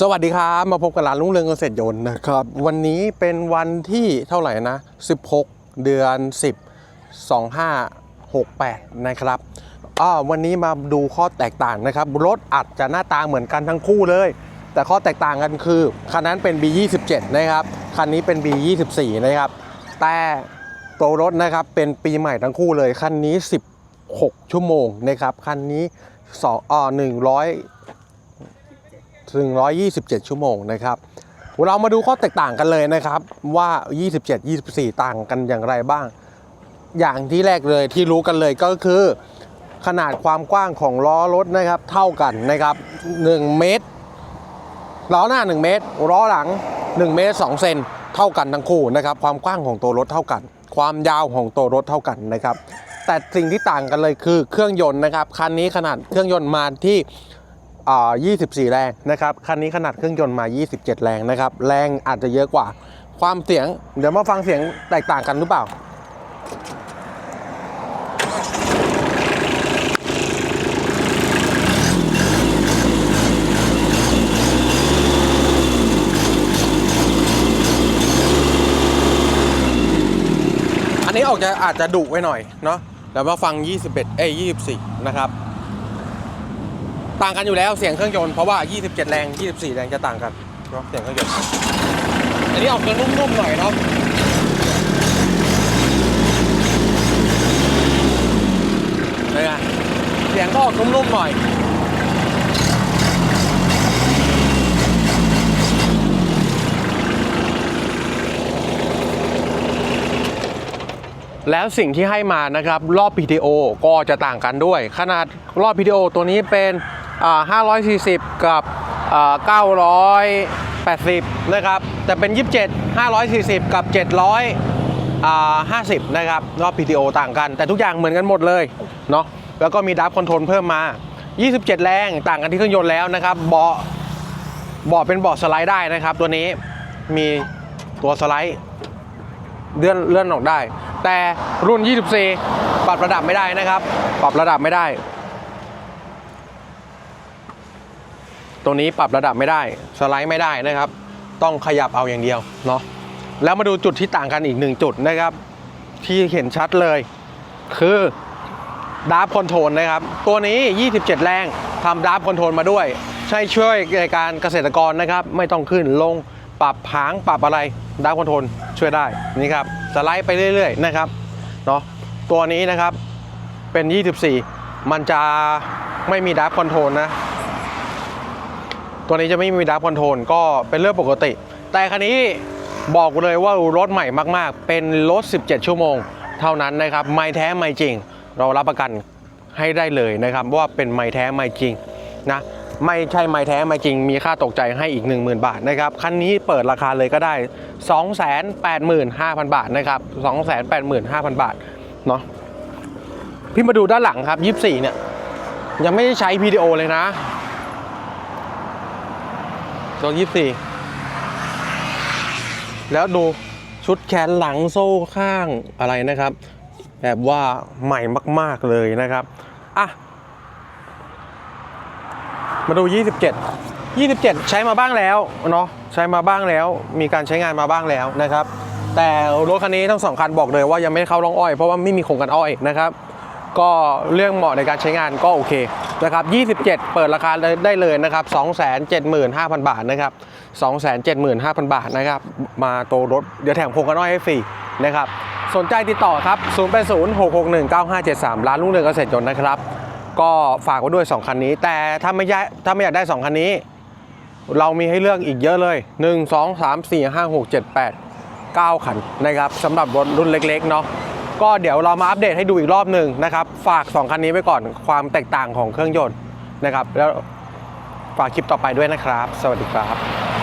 สวัสดีครับ มาพบกับร้านลุงเรืองเกษตรยนต์นะครับ วันนี้เป็นวันที่เท่าไหร่นะ 16 เดือน 10 2568 นะครับอ่าวันนี้มาดูข้อแตกต่างนะครับ รถอาจจะหน้าตาเหมือนกันทั้งคู่เลย แต่ข้อแตกต่างกันคือ คันนั้นเป็น B27 นะครับ คันนี้เป็น B24 นะครับ แต่ตัวรถนะครับเป็นปีใหม่ทั้งคู่เลย คันนี้ 16 ชั่วโมงนะครับ คันนี้2อ่า100 ถึง 127 ชั่วโมงนะครับเรามาดูข้อแตกต่างกันเลยนะครับว่า 27 24 ต่างกันอย่างไรบ้าง อย่างที่แรกเลยที่รู้กันเลยก็คือ ขนาดความกว้างของล้อรถนะครับ เท่ากันนะครับ 1 เมตรล้อหน้า 1 เมตรล้อหลัง 1 เมตร2เซนเท่ากันทั้งคู่นะครับ ความกว้างของตัวรถเท่ากัน ความยาวของตัวรถเท่ากันนะครับ แต่สิ่งที่ต่างกันเลยคือเครื่องยนต์นะครับคันนี้ขนาดเครื่องยนต์มาที่ 24 แรงนะครับ คันนี้ขนาดเครื่องยนต์มา 27 แรงนะครับ แรงอาจจะเยอะกว่า ความเสียง เดี๋ยวมาฟังเสียงแตกต่างกันหรือเปล่า อันนี้ออกจะอาจจะดุไว้หน่อยเนาะเดี๋ยวมาฟัง 21 เอ้ย24 นะครับ ต่างกันอยู่แล้วเสียงเครื่องยนต์เพราะว่า 27 แรง 24 แรงจะต่างกันเนาะเสียงเครื่องยนต์อันนี้ออกจะนุ่มๆหน่อยเนาะเป็นไงเสียงก็ออกนุ่มๆหน่อยแล้วสิ่งที่ให้มานะครับ รอบ PTO ก็จะต่างกันด้วย ขนาดรอบ PTO ตัวนี้เป็น 540 กับ 980 นะครับ แต่เป็น 27 540 กับ700 50 นะครับรอบ PTO ต่างกัน แต่ทุกอย่างเหมือนกันหมดเลยเนาะแล้วก็มีดับคอนโทรลเพิ่มมา 27 แรงต่างกันที่เครื่องยนต์แล้วนะครับเบาะเบาะเป็นเบาะสไลด์ได้นะครับ ตัวนี้มีตัวสไลด์เลื่อนเลื่อนออกได้ แต่รุ่น 24 ปรับระดับไม่ได้นะครับ ปรับระดับไม่ได้ ตัวนี้ปรับระดับไม่ได้สไลด์ไม่ได้นะครับ ต้องขยับเอาอย่างเดียวเนาะแล้วมาดูจุดที่ต่างกันอีกหนึ่งจุดนะครับ ที่เห็นชัดเลย คือดาร์ฟคอนโทรลนะครับ ตัวนี้ 27 แรงทำดาร์ฟคอนโทรลมาด้วย ใช่ช่วยในการเกษตรกรนะครับ ไม่ต้องขึ้นลงปรับหางปรับอะไรดาร์ฟคอนโทรลช่วยได้นี่ครับสไลด์ไปเรื่อย ๆ นะครับเนาะตัวนี้นะครับเป็น 24 มันจะไม่มีดาร์ฟคอนโทรลนะ ตัวนี้จะไม่มีดับคอนโทรลก็เป็นเรื่องปกติ แต่คันนี้บอกเลยว่ารถใหม่มากๆ เป็นรถ 17 ชั่วโมง เท่านั้นนะครับ ไม่แท้ไม่จริง เรารับประกันให้ได้เลยนะครับว่าเป็นไม่แท้ไม่จริงนะไม่ใช่ไม่แท้ไม่จริง มีค่าตกใจให้อีก 10,000 บาทนะครับคันนี้เปิดราคาเลยก็ได้ 285,000 บาทนะครับ 285,000 บาทเนาะพี่มาดูด้านหลังครับ 24 เนี่ย ยังไม่ได้ใช้ PDO เลยนะ ตัวยี่สี่แล้วดูชุดแขนหลังโซ่ข้างอะไรนะครับ แบบว่าใหม่มาก ๆ เลยนะครับ อะ มาดู 27 27 ใช้มาบ้างแล้วเนาะใช้มาบ้างแล้ว มีการใช้งานมาบ้างแล้วนะครับ แต่รถคันนี้ทั้งสองคันบอกเลยว่ายังไม่ได้เข้าร่องอ้อยเพราะว่าไม่มีโครงกันอ้อยนะครับ ก็เรื่องเหมาะในการใช้งานก็โอเคนะครับ27 เปิดราคาได้เลยนะครับ275,000 บาทนะครับ275,000 บาทนะครับ มาโตรถเดี๋ยวแถมโครงกันอ้อยให้ฟรีนะครับ สนใจติดต่อครับ 0806619573 ร้านลุงเรืองเกษตรยนต์นะครับ ก็ฝากไว้ด้วย 2 คันนี้ แต่ถ้าไม่ยถ้าไม่อยากได้ 2 คันนี้ เรามีให้เลือกอีกเยอะเลย 1 2 3 4 5 6 7 8 9 คันนะครับสำหรับรถรุ่นเล็กๆเนาะ ก็เดี๋ยวเรามาอัปเดตให้ดูอีกรอบหนึ่งนะครับ ฝาก 2 คันนี้ไว้ก่อนความแตกต่างของเครื่องยนต์นะครับ แล้วฝากคลิปต่อไปด้วยนะครับ สวัสดีครับ